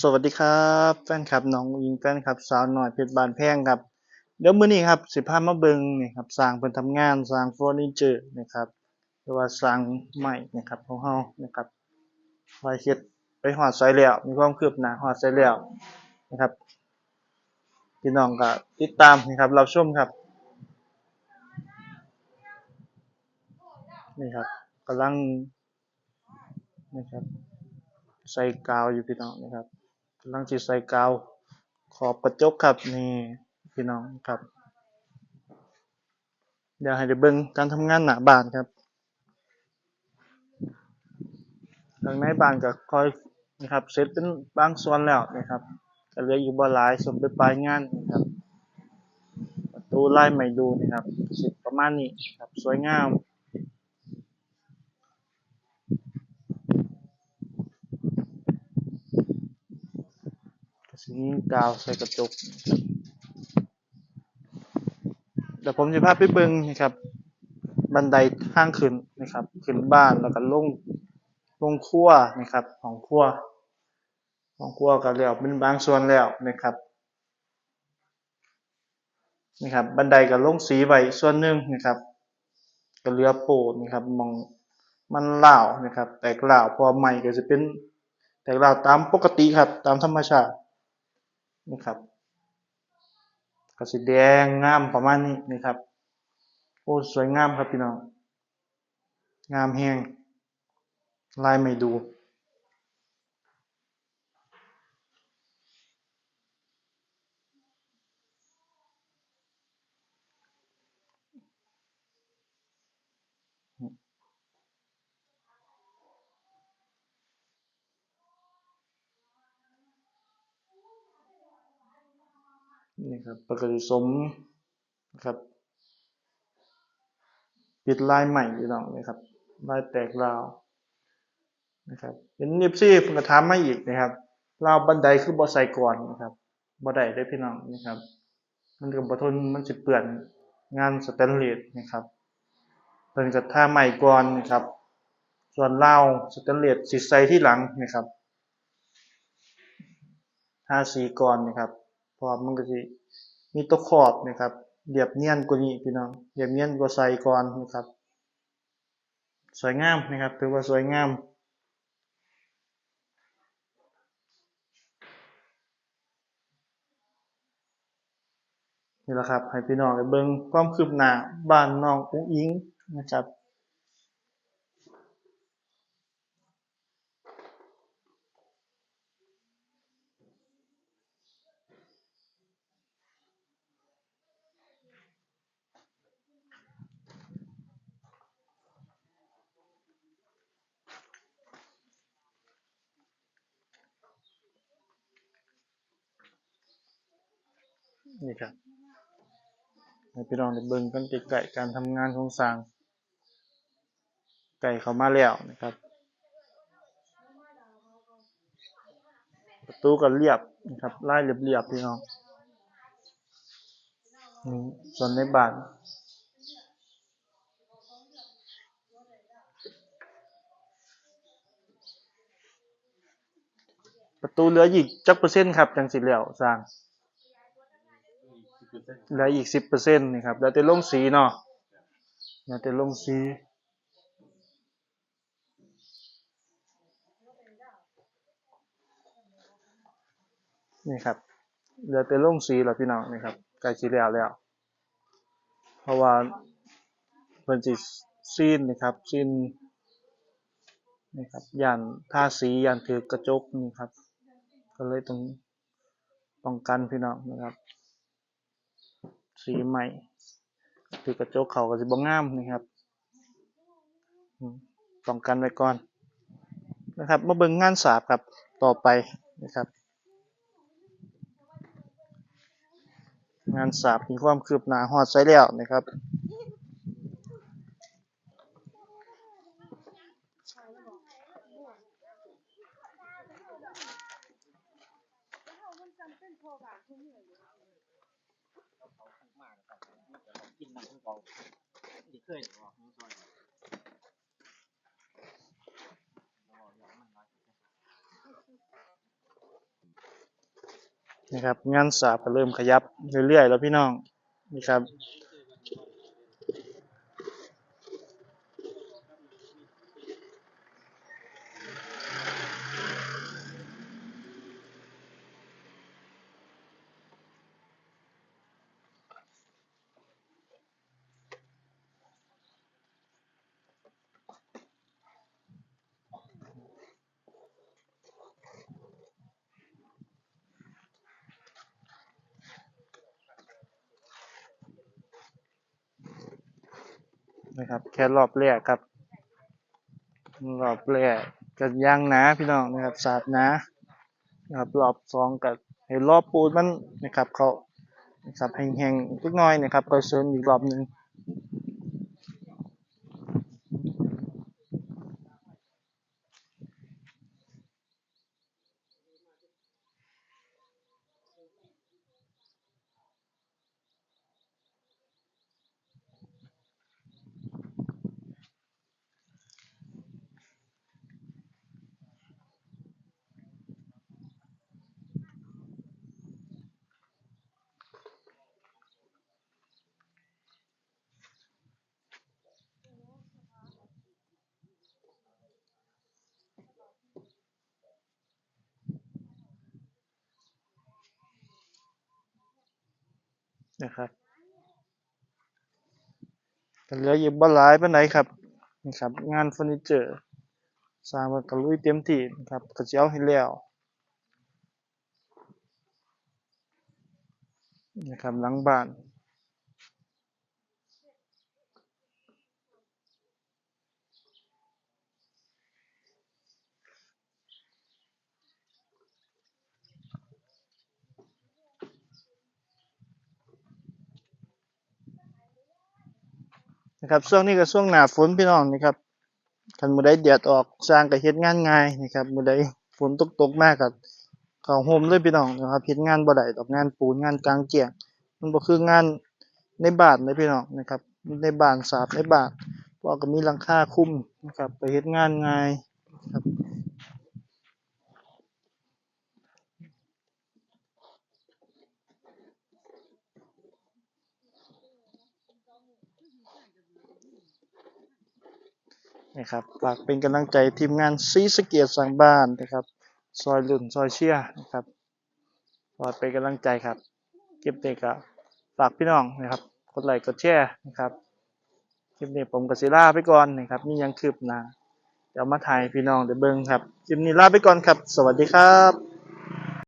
สวัสดีครับแฟนคลับน้องอิงแฟนคลับสาวหน้อยเพชรบานแพงครับเดี๋ยวมื้อนี้ครับสิพามาเบิ่งนี่ครับสร้างเพิ่นทำงานสร้างเฟอร์นิเจอร์นะครับหรือว่าสร้างไม้นะครับของเฮานะครับว่าเฮ็ดไปฮอดไสแล้วมีความคืบหน้าฮอดไสแล้วนะครับพี่น้องก็ติดตามนะครับรับชมครับนี่ครับกำลังนะครับ ใส่กาวอยู่พี่น้องนะครับกำลังจะใส่กาวขอบกระจกครับนี่พี่น้องครับเดี๋ยวให้ได้เบิ่งการทำงานหนาบานครับทางในบานก็ค่อยนะครับเสร็จเป็นบางส่วนแล้วนะครับก็เหลืออยู่บ่หลายส่วนไปปลายงานนะครับประตูไลายใหม่ดูนะครับสิประมาณนี้ครับสวยงาม ก็สิมีกาวใส่กระจกนะครับเดี๋ยวผมจะพาไปเบิงนะครับ บันไดทางขึ้นนะครับ ขึ้นบ้านแล้วก็ลงลงครัวนะครับ ของครัวของครัวก็แล้วเป็นบางส่วนแล้วนะครับนะครับ บันไดก็ลงสีไว้ส่วนหนึ่งนะครับก็เหลือโปะนะครับมองมันร้านะครับ แตกร้าวเพอใหม่ก็จะเป็นแตกร้าตามปกติครับ ตามธรรมชาติ นี่ครับก็สีแดงงามประมาณนี้นี่ครับโอ้สวยงามครับพี่น้องงามแหงลายไม่ดู นี่ครับปกติสมนะครับ ปิดลายใหม่พี่น้องนะครับลายแตกราวนะครับเป็นนิบซี่ผมก็ถามมาอีกนะครับราวบันไดคือบ่ใส่ก่อนนะครับบ่ไดได้พี่น้องนะครับ มันก็บ่ทนมันสิเปื้อนงานสแตนเลสนะครับเพิ่นก็ท่าใหม่ก่อนนะครับ ส่วนเราสแตนเลสสิใส่ที่หลังนะครับทาสีก่อนนะครับ พราะมันก็สิมีตัวขอบนะครับเรียบเนียนกว่านี้พี่น้องเรียบเนียนกว่าใส่ก่อนนะครับ สวยงามนะครับถือว่าสวยงามนี่แหละครับให้พี่น้องได้เบิ่งความคืบหน้าบ้านน้องอุ้งอิงนะครับ นี่ครับให้พี่น้องได้เบิ่งกันใกล้ๆการทำงานของสาง ไก่เขามาแล้วนะครับ ประตูก็เรียบนะครับลายเรียบๆพี่น้องนี่ส่วนในบ้านประตูเหลืออีกจักเปอร์เซ็นต์ครับจังสิแล้วสร้าง เหลืออีกสิบเปอร์เซ็นต์นี่ครับแล้วแต่ลงสีเนาะแล้วแต่ลงสีนี่ครับเหลือแต่ลงสีแล้วพี่น้องนี่ครับใกล้สิแล้วแล้ว เพราะว่าเพิ่นสิซีนนะครับซีนนี่ครับย่านท่าสีย่านถือกระจกนี่ครับ ก็เลยต้องป้องกันพี่น้องนะครับ สีใหม่ถือกระจกเขาก็สิบ่งามนะครับป้องกันไว้ก่อนนะครับมาเบิ่งงานสาบครับต่อไปนะครับ งานสาบมีความคืบหน้าฮอดไสแล้วนะครับกิ นหนังของเขาดีเคยหรอน้องซอยนะครับงานสาบก็เริ่มขยับเรื่อยๆแล้วพี่น้องนี่ครับ นะครับ แค่รอบแรกครับ รอบแรกกันย่างหนาพี่น้องนะครับสาดหนานะครับรอบสองกับให้รอบปูนมันนะครับ เขาสับแห้งๆเล็กหน่อยนะครับก็เสริมอีกรอบหนึ่ง นะครับแต่เหลืออยู่บ่หลายปานใดครับนะครับ งานเฟอร์นิเจอร์สร้างมันก็ลุยเต็มที่นะครับก็สิเอาให้แล้วนะครับหลังบ้าน นะครับช่วงนี้ก็ช่วงหนาฝนพี่น้องนะครับคันมือได้แดดออกสร้างก็เฮ็ดงานง่ายนะครับมือได้ฝนตกตกมาก็เข้าโฮมเลยพี่น้องนะครับเฮ็ดงานบ่ได้ดอกงานปูนงานกลางแจ้งมันบ่คืองานในบ้านเลยพี่น้องนะครับในบ้านสาบในบ้านเพราะก็มีหลังคาคุ้มนะครับไปเฮ็ดงานง่ายครับ นะครับฝากเป็นกำลังใจทีมงานศรีสะเกียรติสังบ้านนะครับ ซอยลุ่นซอยเชียนะครับฝากเป็นกำลังใจครับคลิปนี้ก็ฝากพี่น้องนะครับ กดไลค์กดแชร์นะครับคลิปนี้ผมกับศิลาไปก่อนนะครับมียังคืบหน้าเดี๋ยวมาถ่ายพี่น้องเดี๋ยวเบิ้งครับคลิปนี้ลาไปก่อนครับ สวัสดีครับ